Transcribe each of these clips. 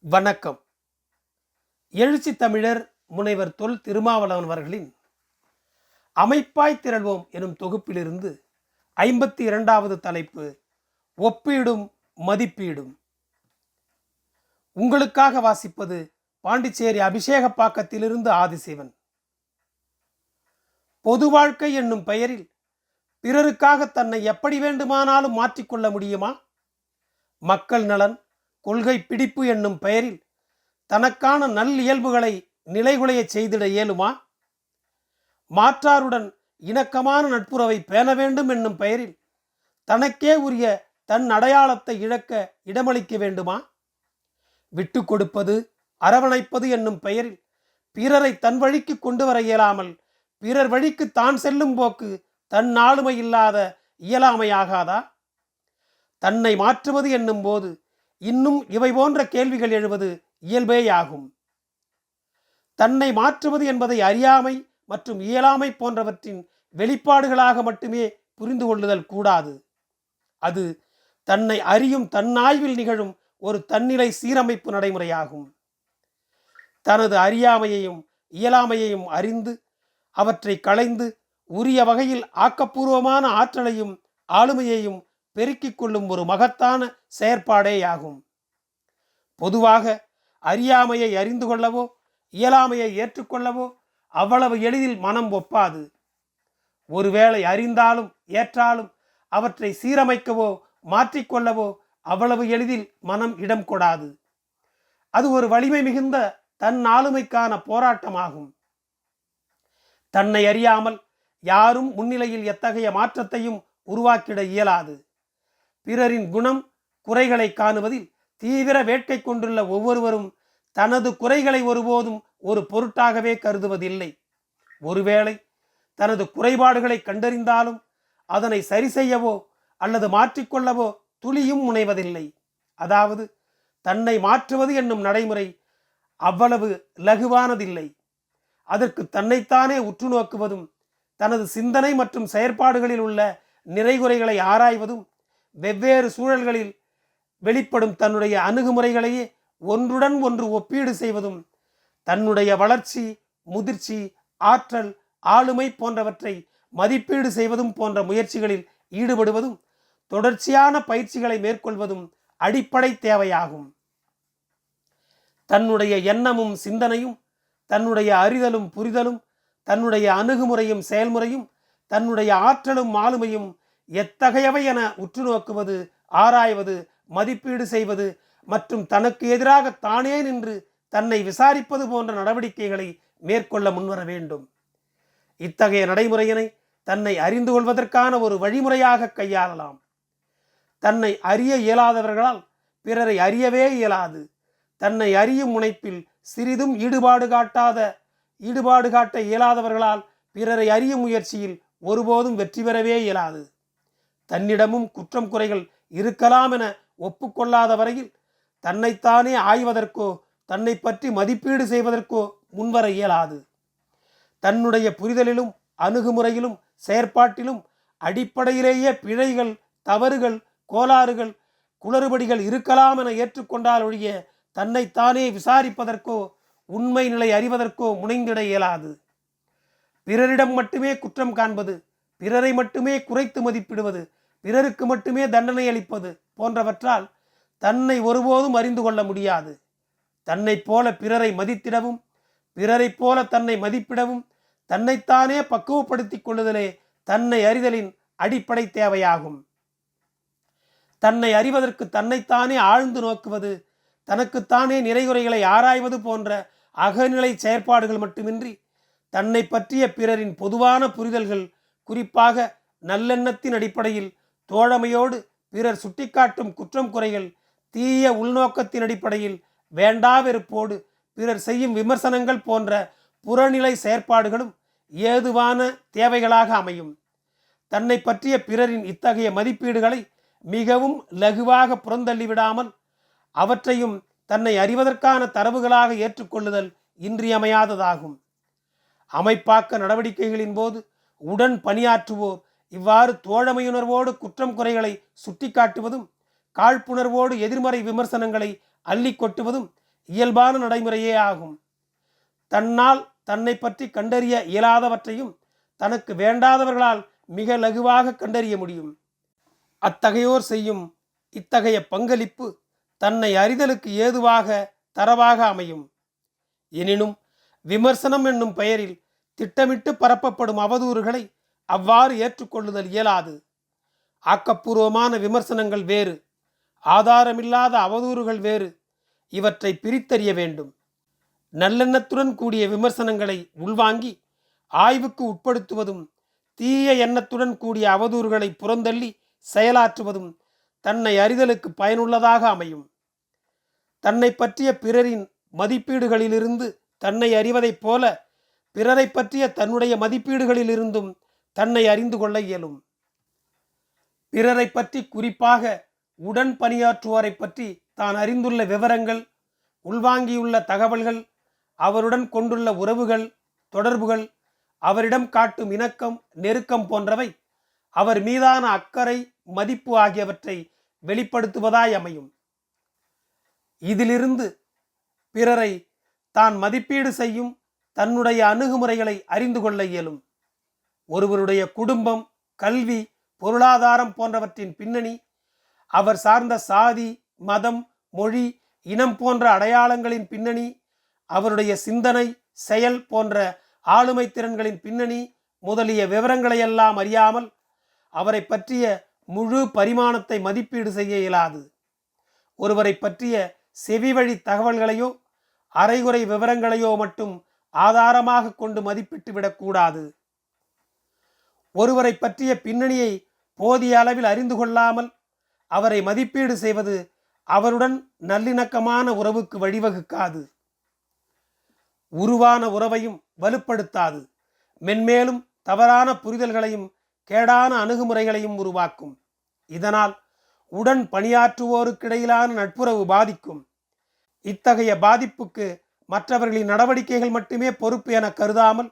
வணக்கம். எழுச்சி தமிழர் முனைவர் தொல் திருமாவளவன் அவர்களின் அமைப்பாய் திரள்வோம் எனும் தொகுப்பிலிருந்து ஐம்பத்தி இரண்டாவது தலைப்பு ஒப்பீடும் மதிப்பீடும் உங்களுக்காக வாசிப்பது பாண்டிச்சேரி அபிஷேகப்பாக்கத்திலிருந்து ஆதிசிவன். பொது வாழ்க்கை என்னும் பெயரில் பிறருக்காக தன்னை எப்படி வேண்டுமானாலும் மாற்றிக்கொள்ள முடியுமா? மக்கள் நலன் கொள்கை பிடிப்பு என்னும் பெயரில் தனக்கான நல் இயல்புகளை நிலைகுலையச் செய்திட இயலுமா? மாற்றாருடன் இணக்கமான நட்புறவை பேண வேண்டும் என்னும் பெயரில் தனக்கே உரிய தன் அடையாளத்தை இழக்க இடமளிக்க வேண்டுமா? விட்டு கொடுப்பது அரவணைப்பது என்னும் பெயரில் பிறரை தன் வழிக்கு கொண்டு வர இயலாமல் பிறர் வழிக்கு தான் செல்லும் போக்கு தன் ஆளுமை இல்லாத இயலாமையாகாதா தன்னை மாற்றுவது என்னும் போது இன்னும் இவை போன்ற கேள்விகள் எழுவது இயல்பேயாகும். தன்னை மாற்றுவது என்பதை அறியாமை மற்றும் இயலாமை போன்றவற்றின் வெளிப்பாடுகளாக மட்டுமே புரிந்து கொள்ளுதல் கூடாது. அது தன்னை அறியும் தன்னாய்வில் நிகழும் ஒரு தன்னிலை சீரமைப்பு நடைமுறையாகும். தனது அறியாமையையும் இயலாமையையும் அறிந்து அவற்றை களைந்து உரிய வகையில் ஆக்கப்பூர்வமான ஆற்றலையும் ஆளுமையையும் பெருக்கிக் கொள்ளும் ஒரு மகத்தான செயற்பாடேயாகும். பொதுவாக அறியாமையை அறிந்து கொள்ளவோ இயலாமையை ஏற்றுக்கொள்ளவோ அவ்வளவு எளிதில் மனம் ஒப்பாது. ஒருவேளை அறிந்தாலும் ஏற்றாலும் அவற்றை சீரமைக்கவோ மாற்றிக்கொள்ளவோ அவ்வளவு எளிதில் மனம் இடம் கொடாது. அது ஒரு வலிமை மிகுந்த தன் ஆளுமைக்கான போராட்டமாகும். தன்னை அறியாமல் யாரும் முன்னிலையில் எத்தகைய மாற்றத்தையும் உருவாக்கிட இயலாது. பிறரின் குணம் குறைகளை காணுவதில் தீவிர வேட்கை கொண்டுள்ள ஒவ்வொருவரும் தனது குறைகளை ஒருபோதும் ஒரு பொருட்டாகவே கருதுவதில்லை. ஒருவேளை தனது குறைபாடுகளை கண்டறிந்தாலும் அதனை சரி செய்யவோ அல்லது மாற்றிக்கொள்ளவோ துளியும் முனைவதில்லை. அதாவது தன்னை மாற்றுவது என்னும் நடைமுறை அவ்வளவு லகுவானதில்லை அதற்கு தன்னைத்தானே உற்று நோக்குவதும் தனது சிந்தனை மற்றும் செயற்பாடுகளில் உள்ள நிறைகுறைகளை ஆராய்வதும் வெவ்வேறு சூழல்களில் வெளிப்படும் தன்னுடைய அணுகுமுறைகளையே ஒன்றுடன் ஒன்று ஒப்பீடு செய்வதும் தன்னுடைய வளர்ச்சி முதிர்ச்சி ஆற்றல் ஆளுமை போன்றவற்றை மதிப்பீடு செய்வதும் போன்ற முயற்சிகளில் ஈடுபடுவதும் தொடர்ச்சியான பயிற்சிகளை மேற்கொள்வதும் அடிப்படை தேவையாகும். தன்னுடைய எண்ணமும் சிந்தனையும் தன்னுடைய அறிதலும் புரிதலும் தன்னுடைய அணுகுமுறையும் செயல்முறையும் தன்னுடைய ஆற்றலும் ஆளுமையும் எத்தகையவை என உற்று நோக்குவது ஆராய்வது மதிப்பீடு செய்வது மற்றும் தனக்கு எதிராக தானே நின்று தன்னை விசாரிப்பது போன்ற நடவடிக்கைகளை மேற்கொள்ள முன்வர வேண்டும். இத்தகைய நடைமுறையினை தன்னை அறிந்து கொள்வதற்கான ஒரு வழிமுறையாக கையாளலாம். தன்னை அறிய இயலாதவர்களால் பிறரை அறியவே இயலாது. தன்னை அறியும் முனைப்பில் சிறிதும் ஈடுபாடு காட்டாத ஈடுபாடு காட்ட இயலாதவர்களால் பிறரை அறியும் முயற்சியில் ஒருபோதும் வெற்றி பெறவே இயலாது. தன்னிடமும் குற்றம் குறைகள் இருக்கலாம் என ஒப்புக்கொள்ளாத வரையில் தன்னைத்தானே ஆய்வதற்கோ தன்னை பற்றி மதிப்பீடு செய்வதற்கோ முன்வர இயலாது. தன்னுடைய புரிதலிலும் அணுகுமுறையிலும் செயற்பாட்டிலும் அடிப்படையிலேயே பிழைகள் தவறுகள் கோளாறுகள் குளறுபடிகள் இருக்கலாம் என ஏற்றுக்கொண்டால் ஒழிய தன்னைத்தானே விசாரிப்பதற்கோ உண்மை நிலை அறிவதற்கோ முனைந்திட இயலாது. பிறரிடம் மட்டுமே குற்றம் காண்பது பிறரை மட்டுமே குறைத்து மதிப்பிடுவது பிறருக்கு மட்டுமே தண்டனை அளிப்பது போன்றவற்றால் தன்னை ஒருபோதும் அறிந்து கொள்ள முடியாது. தன்னைப் போல பிறரை மதித்திடவும் பிறரைப் போல தன்னை மதிப்பிடவும் தன்னைத்தானே பக்குவப்படுத்திக் கொள்ளுதலே தன்னை அறிதலின் அடிப்படை தேவையாகும். தன்னை அறிவதற்கு தன்னைத்தானே ஆழ்ந்து நோக்குவது தனக்குத்தானே நிறைகுறைகளை ஆராய்வது போன்ற அகநிலை செயற்பாடுகள் மட்டுமின்றி தன்னை பற்றிய பிறரின் பொதுவான புரிதல்கள் குறிப்பாக நல்லெண்ணத்தின் அடிப்படையில் தோழமையோடு பிறர் சுட்டிக்காட்டும் குற்றம் குறைகள் தீய உள்நோக்கத்தின் அடிப்படையில் வேண்டாவெறுப்போடு பிறர் செய்யும் விமர்சனங்கள் போன்ற புறநிலை செயற்பாடுகளும் ஏதுவான தேவைகளாக அமையும். தன்னை பற்றிய பிறரின் இத்தகைய மதிப்பீடுகளை மிகவும் லகுவாக புறந்தள்ளிவிடாமல் அவற்றையும் தன்னை அறிவதற்கான தரவுகளாக ஏற்றுக்கொள்ளுதல் இன்றியமையாததாகும். அமைப்பாக்க நடவடிக்கைகளின் போது உடன் பணியாற்றுவோர் இவ்வாறு தோழமையுணர்வோடு குற்றம் குறைகளை சுட்டிக்காட்டுவதும் காழ்ப்புணர்வோடு எதிர்மறை விமர்சனங்களை அள்ளி கொட்டுவதும் இயல்பான நடைமுறையே ஆகும். தன்னால் தன்னை பற்றி கண்டறிய இயலாதவற்றையும் தனக்கு வேண்டாதவர்களால் மிக லகுவாக கண்டறிய முடியும். அத்தகையோர் செய்யும் இத்தகைய பங்களிப்பு தன்னை அறிதலுக்கு ஏதுவாக தரவாக அமையும். எனினும் விமர்சனம் என்னும் பெயரில் திட்டமிட்டு பரப்பப்படும் அவதூறுகளை அவ்வாறு ஏற்றுக்கொள்ளுதல் இயலாது. ஆக்கப்பூர்வமான விமர்சனங்கள் வேறு. ஆதாரமில்லாத அவதூறுகள் வேறு. இவற்றை பிரித்தறிய வேண்டும். நல்லெண்ணத்துடன் கூடிய விமர்சனங்களை உள்வாங்கி ஆய்வுக்கு உட்படுத்துவதும் தீய எண்ணத்துடன் கூடிய அவதூறுகளை புறந்தள்ளி செயலாற்றுவதும் தன்னை அறிதலுக்கு பயனுள்ளதாக அமையும். தன்னை பற்றிய பிறரின் மதிப்பீடுகளிலிருந்து தன்னை அறிவதைப் போல பிறரை பற்றிய தன்னுடைய மதிப்பீடுகளிலிருந்தும் தன்னை அறிந்து கொள்ள இயலும். பிறரை பற்றி குறிப்பாக உடன் பணியாற்றுவோரை பற்றி தான் அறிந்துள்ள விவரங்கள் உள்வாங்கியுள்ள தகவல்கள் அவருடன் கொண்டுள்ள உறவுகள் தொடர்புகள் அவரிடம் காட்டும் இணக்கம் நெருக்கம் போன்றவை அவர் மீதான அக்கறை மதிப்பு ஆகியவற்றை வெளிப்படுத்துவதாய் அமையும். இதிலிருந்து பிறரை தான் மதிப்பீடு செய்யும் தன்னுடைய அணுகுமுறைகளை அறிந்து கொள்ள இயலும். ஒருவருடைய குடும்பம் கல்வி பொருளாதாரம் போன்றவற்றின் பின்னணி அவர் சார்ந்த சாதி மதம் மொழி இனம் போன்ற அடையாளங்களின் பின்னணி அவருடைய சிந்தனை செயல் போன்ற ஆளுமை திறன்களின் பின்னணி முதலிய விவரங்களையெல்லாம் அறியாமல் அவரை பற்றிய முழு பரிமாணத்தை மதிப்பீடு செய்ய இயலாது. ஒருவரை பற்றிய செவிவழி தகவல்களையோ அரைகுறை விவரங்களையோ மட்டும் ஆதாரமாக கொண்டு மதிப்பிட்டு விடக்கூடாது ஒருவரை பற்றிய பின்னணியை போதிய அளவில் அறிந்து கொள்ளாமல் அவரை மதிப்பீடு செய்வது அவருடன் நல்லிணக்கமான உறவுக்கு வழிவகுக்காது. உருவான உறவையும் வலுப்படுத்தாது. மென்மேலும் தவறான புரிதல்களையும் கேடான அணுகுமுறைகளையும் உருவாக்கும். இதனால் உடன் பணியாற்றுவோருக்கிடையிலான நட்புறவு பாதிக்கும். இத்தகைய பாதிப்புக்கு மற்றவர்களின் நடவடிக்கைகள் மட்டுமே பொறுப்பு என கருதாமல்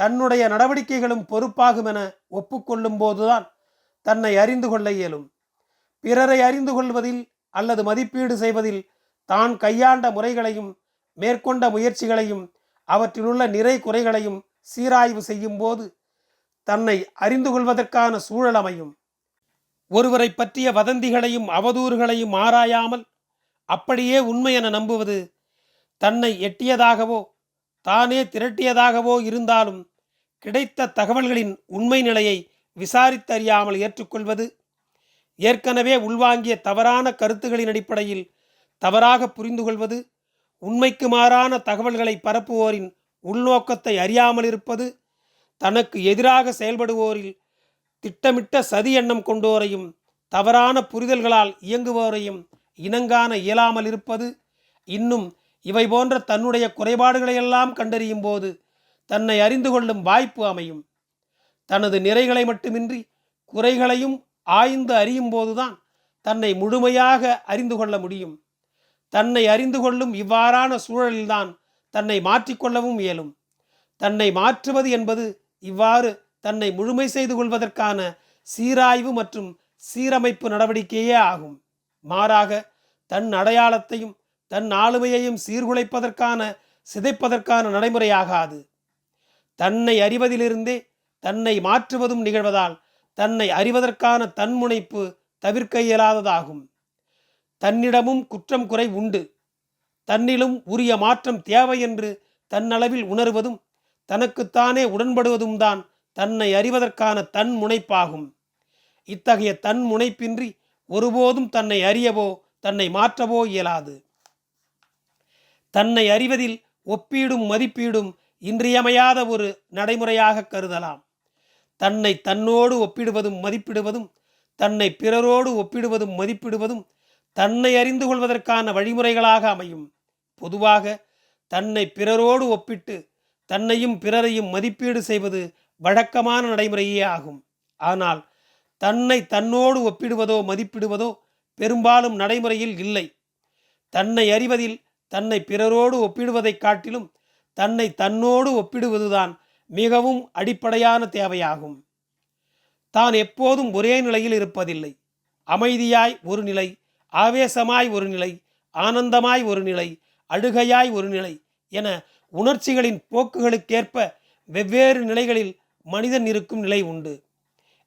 தன்னுடைய நடவடிக்கைகளும் பொறுப்பாகும் என ஒப்புக்கொள்ளும் போதுதான் தன்னை அறிந்து கொள்ள இயலும். பிறரை அறிந்து கொள்வதில் அல்லது மதிப்பீடு செய்வதில் தான் கையாண்ட முறைகளையும் மேற்கொண்ட முயற்சிகளையும் அவற்றிலுள்ள நிறை குறைகளையும் சீராய்வு செய்யும் போது தன்னை அறிந்து கொள்வதற்கான சூழல் அமையும். ஒருவரை பற்றிய வதந்திகளையும் அவதூறுகளையும் ஆராயாமல் அப்படியே உண்மை என நம்புவது தன்னை எட்டியதாகவோ தானே திரட்டியதாகவோ இருந்தாலும் கிடைத்த தகவல்களின் உண்மை நிலையை விசாரித்தறியாமல் ஏற்றுக்கொள்வது ஏற்கனவே உள்வாங்கிய தவறான கருத்துகளின் அடிப்படையில் தவறாக புரிந்து கொள்வது உண்மைக்கு மாறான தகவல்களை பரப்புவோரின் உள்நோக்கத்தை அறியாமல் இருப்பது தனக்கு எதிராக செயல்படுவோரில் திட்டமிட்ட சதி எண்ணம் கொண்டோரையும் தவறான புரிதல்களால் இயங்குவோரையும் இனங்காண இயலாமல் இருப்பது இன்னும் இவை போன்ற தன்னுடைய குறைபாடுகளையெல்லாம் கண்டறியும் போது தன்னை அறிந்து கொள்ளும் வாய்ப்பு அமையும். தனது நிறைகளை மட்டுமின்றி குறைகளையும் ஆய்ந்து அறியும் போதுதான் தன்னை முழுமையாக அறிந்து கொள்ள முடியும். தன்னை அறிந்து கொள்ளும் இவ்வாறான சூழலில்தான் தன்னை மாற்றிக்கொள்ளவும் இயலும். தன்னை மாற்றுவது என்பது இவ்வாறு தன்னை முழுமை செய்து கொள்வதற்கான சீராய்வு மற்றும் சீரமைப்பு நடவடிக்கையே ஆகும். மாறாக தன் அடையாளத்தையும் தன் ஆளுமையையும் சீர்குலைப்பதற்கான சிதைப்பதற்கான நடைமுறையாகாது. தன்னை அறிவதிலிருந்தே தன்னை மாற்றுவதும் நிகழ்வதால் தன்னை அறிவதற்கான தன்முனைப்பு தவிர்க்க இயலாததாகும். தன்னிடமும் குற்றம் குறை உண்டு. தன்னிலும் உரிய மாற்றம் தேவை என்று தன்னளவில் உணர்வதும் தனக்குத்தானே உடன்படுவதும் தான் தன்னை அறிவதற்கான தன் முனைப்பாகும் இத்தகைய தன் முனைப்பின்றி ஒருபோதும் தன்னை அறியவோ தன்னை மாற்றவோ இயலாது. தன்னை அறிவதில் ஒப்பீடும் மதிப்பீடும் இன்றியமையாத ஒரு நடைமுறையாக கருதலாம். தன்னை தன்னோடு ஒப்பிடுவதும் மதிப்பிடுவதும் தன்னை பிறரோடு ஒப்பிடுவதும் மதிப்பிடுவதும் தன்னை அறிந்து கொள்வதற்கான வழிமுறைகளாக அமையும். பொதுவாக தன்னை பிறரோடு ஒப்பிட்டு தன்னையும் பிறரையும் மதிப்பீடு செய்வது வழக்கமான நடைமுறையே ஆகும். ஆனால் தன்னை தன்னோடு ஒப்பிடுவதோ மதிப்பிடுவதோ பெரும்பாலும் நடைமுறையில் இல்லை. தன்னை அறிவதில் தன்னை பிறரோடு ஒப்பிடுவதைக் காட்டிலும் தன்னை தன்னோடு ஒப்பிடுவதுதான் மிகவும் அடிப்படையான தேவையாகும். தான் எப்போதும் ஒரே நிலையில் இருப்பதில்லை. அமைதியாய் ஒரு நிலை ஆவேசமாய் ஒரு நிலை ஆனந்தமாய் ஒரு நிலை அழுகையாய் ஒரு நிலை என உணர்ச்சிகளின் போக்குகளுக்கேற்ப வெவ்வேறு நிலைகளில் மனிதன் இருக்கும் நிலை உண்டு.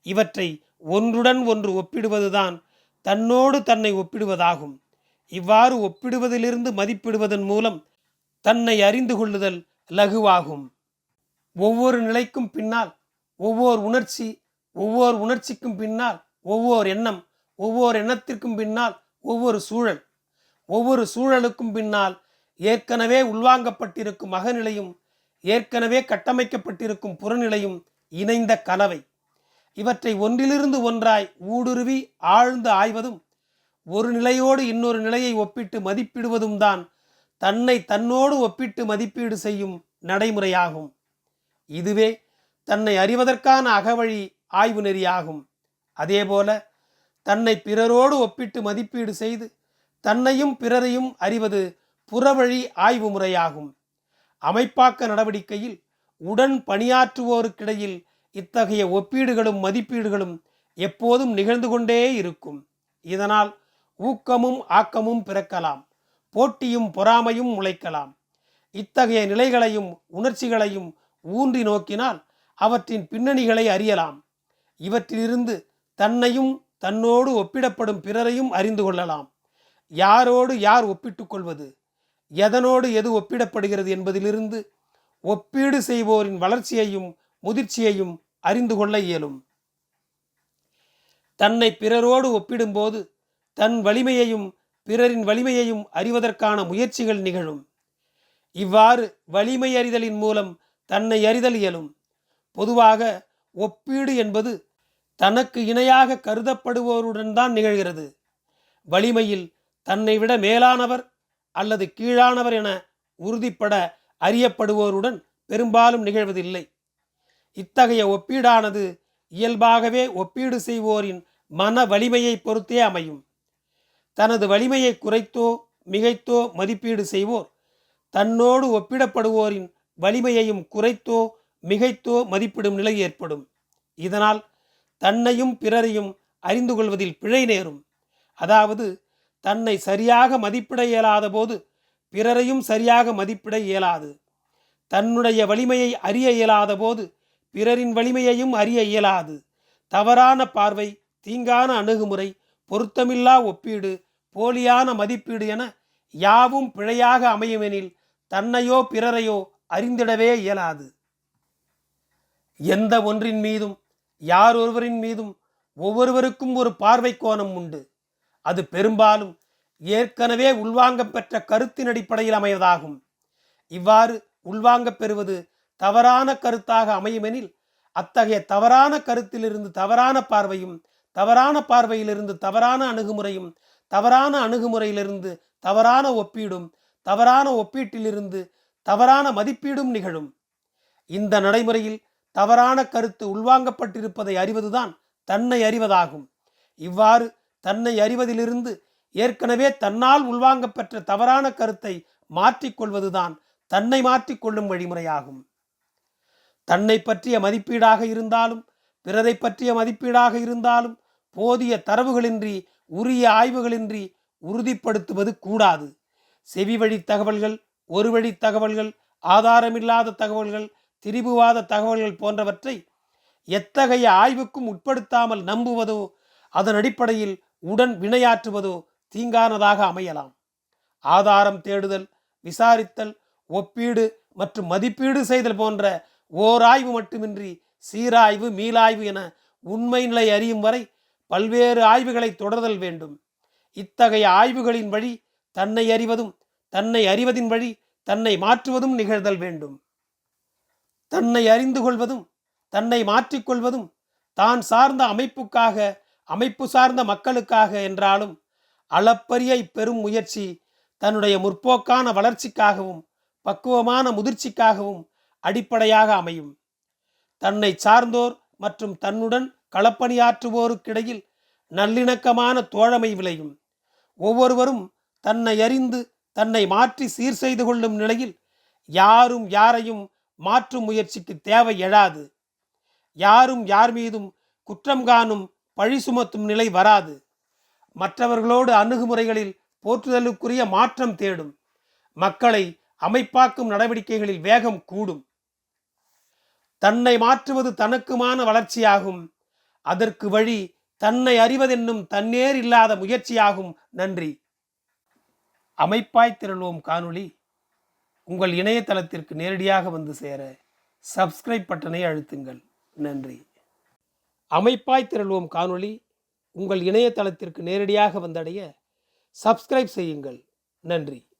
இவற்றை ஒன்றுடன் ஒன்று ஒப்பிடுவதுதான் தன்னோடு தன்னை ஒப்பிடுவதாகும். இவ்வாறு ஒப்பிடுவதிலிருந்து மதிப்பிடுவதன் மூலம் தன்னை அறிந்து கொள்ளுதல் லகுவாகும். ஒவ்வொரு நிலைக்கும் பின்னால் ஒவ்வொரு உணர்ச்சி ஒவ்வொரு உணர்ச்சிக்கும் பின்னால் ஒவ்வொரு எண்ணம் ஒவ்வொரு எண்ணத்திற்கும் பின்னால் ஒவ்வொரு சூழல். ஒவ்வொரு சூழலுக்கும் பின்னால் ஏற்கனவே உள்வாங்கப்பட்டிருக்கும் அகநிலையும் ஏற்கனவே கட்டமைக்கப்பட்டிருக்கும் புறநிலையும் இணைந்த கலவை. இவற்றை ஒன்றிலிருந்து ஒன்றாய் ஊடுருவி ஆழ்ந்து ஆய்வதும் ஒரு நிலையோடு இன்னொரு நிலையை ஒப்பிட்டு மதிப்பிடுவதும் தான் தன்னை தன்னோடு ஒப்பிட்டு மதிப்பீடு செய்யும் நடைமுறையாகும். இதுவே தன்னை அறிவதற்கான அகவழி ஆய்வு நெறியாகும். அதேபோல தன்னை பிறரோடு ஒப்பிட்டு மதிப்பீடு செய்து தன்னையும் பிறரையும் அறிவது புறவழி ஆய்வு முறையாகும். அமைப்பாக்க நடவடிக்கையில் உடன் பணியாற்றுவோருக்கிடையில் இத்தகைய ஒப்பீடுகளும் மதிப்பீடுகளும் எப்போதும் நிகழ்ந்து கொண்டே இருக்கும். இதனால் ஊக்கமும் ஆக்கமும் பிறக்கலாம். போட்டியும் பொறாமையும் முளைக்கலாம். இத்தகைய நிலைகளையும் உணர்ச்சிகளையும் ஊன்றி நோக்கினால் அவற்றின் பின்னணிகளை அறியலாம். இவற்றிலிருந்து தன்னையும் தன்னோடு ஒப்பிடப்படும் பிறரையும் அறிந்து கொள்ளலாம். யாரோடு யார் ஒப்பிட்டுக் கொள்வது? எதனோடு எது ஒப்பிடப்படுகிறது என்பதிலிருந்து ஒப்பீடு செய்வோரின் வளர்ச்சியையும் முதிர்ச்சியையும் அறிந்து கொள்ள இயலும். தன்னை பிறரோடு ஒப்பிடும்போது தன் வலிமையையும் பிறரின் வலிமையையும் அறிவதற்கான முயற்சிகள் நிகழும். இவ்வாறு வலிமை அறிதலின் மூலம் தன்னை அறிதல் இயலும். பொதுவாக ஒப்பீடு என்பது தனக்கு இணையாக கருதப்படுவோருடன் தான் நிகழ்கிறது. வலிமையில் தன்னை விட மேலானவர் அல்லது கீழானவர் என உறுதிப்பட அறியப்படுவோருடன் பெரும்பாலும் நிகழ்வதில்லை. இத்தகைய ஒப்பீடானது இயல்பாகவே ஒப்பீடு செய்வோரின் மன வலிமையை பொறுத்தே அமையும். தனது வலிமையை குறைத்தோ மிகைத்தோ மதிப்பீடு செய்வோர். தன்னோடு ஒப்பிடப்படுவோரின் வலிமையையும் குறைத்தோ மிகைத்தோ மதிப்பிடும் நிலை ஏற்படும். இதனால் தன்னையும் பிறரையும் அறிந்து கொள்வதில் பிழை நேரும். அதாவது தன்னை சரியாக மதிப்பிட இயலாத போது பிறரையும் சரியாக மதிப்பிட இயலாது. தன்னுடைய வலிமையை அறிய இயலாத போது பிறரின் வலிமையையும் அறிய இயலாது. தவறான பார்வை தீங்கான அணுகுமுறை பொருத்தமில்லா ஒப்பீடு போலியான மதிப்பீடு என யாவும் பிழையாக அமையுமெனில் தன்னையோ பிறரையோ அறிந்திடவே இயலாது. எந்த ஒன்றின் மீதும் யார் ஒருவரின் மீதும் ஒவ்வொருவருக்கும் ஒரு பார்வை கோணம் உண்டு. அது பெரும்பாலும் ஏற்கனவே உள்வாங்கப் பெற்ற கருத்தின் அடிப்படையில் அமைவதாகும். இவ்வாறு உள்வாங்கப் பெறுவது தவறான கருத்தாக அமையுமெனில் அத்தகைய தவறான கருத்திலிருந்து தவறான பார்வையும் தவறான பார்வையிலிருந்து தவறான அணுகுமுறையும் தவறான அணுகுமுறையிலிருந்து தவறான ஒப்பீடும் தவறான ஒப்பீட்டிலிருந்து தவறான மதிப்பீடும் நிகழும். இந்த நடைமுறையில் தவறான கருத்து உள்வாங்கப்பட்டிருப்பதை அறிவதுதான் தன்னை அறிவதாகும். இவ்வாறு தன்னை அறிவதிலிருந்து ஏற்கனவே தன்னால் உள்வாங்கப்பெற்ற தவறான கருத்தை மாற்றிக்கொள்வதுதான் தன்னை மாற்றிக்கொள்ளும் வழிமுறையாகும். தன்னை பற்றிய மதிப்பீடாக இருந்தாலும் பிறரை பற்றிய மதிப்பீடாக இருந்தாலும் போதிய தரவுகளின்றி உரிய ஆய்வுகளின்றி உறுதிப்படுத்துவது கூடாது. செவி வழி தகவல்கள் ஒரு வழி தகவல்கள் ஆதாரமில்லாத தகவல்கள் திரிபுவாத தகவல்கள் போன்றவற்றை எத்தகைய ஆய்வுக்கும் உட்படுத்தாமல் நம்புவதோ அதன் அடிப்படையில் உடன் வினையாற்றுவதோ தீங்கானதாக அமையலாம். ஆதாரம் தேடுதல் விசாரித்தல் ஒப்பீடு மற்றும் மதிப்பீடு செய்தல் போன்ற ஓராய்வு மட்டுமின்றி சீராய்வு மீளாய்வு என உண்மை நிலை அறியும் வரை பல்வேறு ஆய்வுகளை தொடர்தல் வேண்டும். இத்தகைய ஆய்வுகளின் வழி தன்னை அறிவதும் தன்னை அறிவதின் வழி தன்னை மாற்றுவதும் நிகழ்தல் வேண்டும். தன்னை அறிந்து கொள்வதும் தன்னை மாற்றிக்கொள்வதும் தான் சார்ந்த அமைப்புக்காக அமைப்பு சார்ந்த மக்களுக்காக என்றாலும் அளப்பரிய பெறும் முயற்சி தன்னுடைய முற்போக்கான வளர்ச்சிக்காகவும் பக்குவமான முதிர்ச்சிக்காகவும் அடிப்படையாக அமையும். தன்னை சார்ந்தோர் மற்றும் தன்னுடன் களப்பணியாற்றுவோருக்கிடையில் நல்லிணக்கமான தோழமை விளையும். ஒவ்வொருவரும் தன்னை அறிந்து தன்னை மாற்றி சீர் செய்து கொள்ளும் நிலையில் யாரும் யாரையும் மாற்றும் முயற்சிக்கு தேவை எழாது. யாரும் யார் மீதும் குற்றம் காணும் பழி சுமத்தும் நிலை வராது. மற்றவர்களோடு அணுகுமுறைகளில் போற்றுதலுக்குரிய மாற்றம் தேடும். மக்களை அமைப்பாக்கும் நடவடிக்கைகளில் வேகம் கூடும். தன்னை மாற்றுவது தனக்குமான வளர்ச்சியாகும். அதற்கு வழி தன்னை அறிவதென்னும் தன்னேர் இல்லாத முயற்சியாகும். நன்றி. அமைப்பாய் திரள்வோம் காணொளி. உங்கள் இணையதளத்திற்கு நேரடியாக வந்து சேர சப்ஸ்கிரைப் பட்டனை அழுத்துங்கள். நன்றி. அமைப்பாய் திரள்வோம் காணொளி. உங்கள் இணையதளத்திற்கு நேரடியாக வந்தடைய சப்ஸ்கிரைப் செய்யுங்கள். நன்றி.